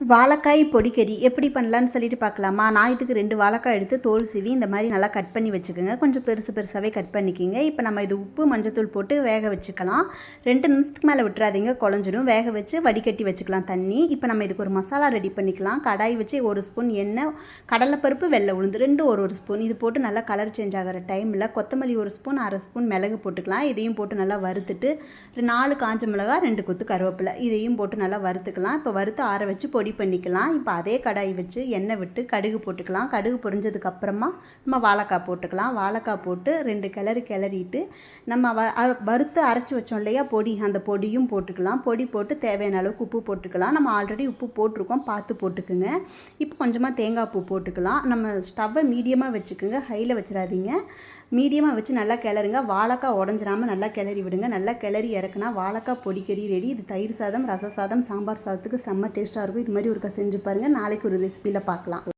வாழைக்காய் பொடிக்கறி எப்படி பண்ணலான்னு சொல்லிட்டு பார்க்கலாமா? நான் இதுக்கு ரெண்டு வாழைக்காய் எடுத்து தோல் சீவி இந்த மாதிரி நல்லா கட் பண்ணி வச்சுக்கோங்க. கொஞ்சம் பெருசு பெருசாகவே கட் பண்ணிக்கிங்க. இப்போ நம்ம இது உப்பு மஞ்சத்தூள் போட்டு வேக வச்சுக்கலாம். ரெண்டு நிமிஷத்துக்கு மேலே விட்டுறாதீங்க குழஞ்சிடும் வேக வச்சு வடிகட்டி வச்சுக்கலாம் தண்ணி. இப்போ நம்ம இதுக்கு ஒரு மசாலா ரெடி பண்ணிக்கலாம். கடாய் வச்சு ஒரு ஸ்பூன் எண்ணெய் கடலைப்பருப்பு வெள்ளை உளுந்து ரெண்டு ஒரு ஒரு ஸ்பூன். இது போட்டு நல்லா கலர் சேஞ்ச் ஆகிற டைமில் கொத்தமல்லி ஒரு ஸ்பூன் அரை ஸ்பூன் மிளகு போட்டுக்கலாம். இதையும் போட்டு நல்லா வறுத்துட்டு நாலு காஞ்ச மிளகா ரெண்டு கொத்து கருவேப்பிலை. இதையும் போட்டு நல்லா வறுத்துக்கலாம். இப்போ வறுத்து ஆற வச்சு பொடி பண்ணிக்கலாம். இப்போ அதே கடாய் வச்சு எண்ணெய் விட்டு கடுகு போட்டுக்கலாம். கடுகு பொரிஞ்சதுக்கப்புறமா நம்ம வாழைக்காய் போட்டுக்கலாம். வாழைக்காய் போட்டு ரெண்டு கிளறி கிளறிட்டு நம்ம வ வறுத்து அரைச்சி வச்சோம் இல்லையா? பொடி அந்த பொடியும் போட்டுக்கலாம். பொடி போட்டு தேவையான அளவுக்கு உப்பு போட்டுக்கலாம். நம்ம ஆல்ரெடி உப்பு போட்டிருக்கோம். பார்த்து போட்டுக்குங்க. இப்போ கொஞ்சமாக தேங்காய் பூ போட்டுக்கலாம். நம்ம ஸ்டவ்வை மீடியமாக வச்சுக்கோங்க. ஹையில் வச்சிடாதீங்க. மீடியமாக வச்சு நல்லா கிளறுங்க. வாழைக்காய் உடஞ்சிராம நல்லா கிளறி விடுங்க. நல்லா கிளறி இறக்குனா வாழைக்காய் பொடிக்கறி ரெடி இது தயிர் சாதம் ரச சாதம் சாம்பார் சாதத்துக்கு செம்ம டேஸ்ட்டாக இருக்கும். இது மாதிரி ஒருக்கா செஞ்சு பாருங்கள் நாளைக்கு ஒரு ரெசிபியில் பார்க்கலாம்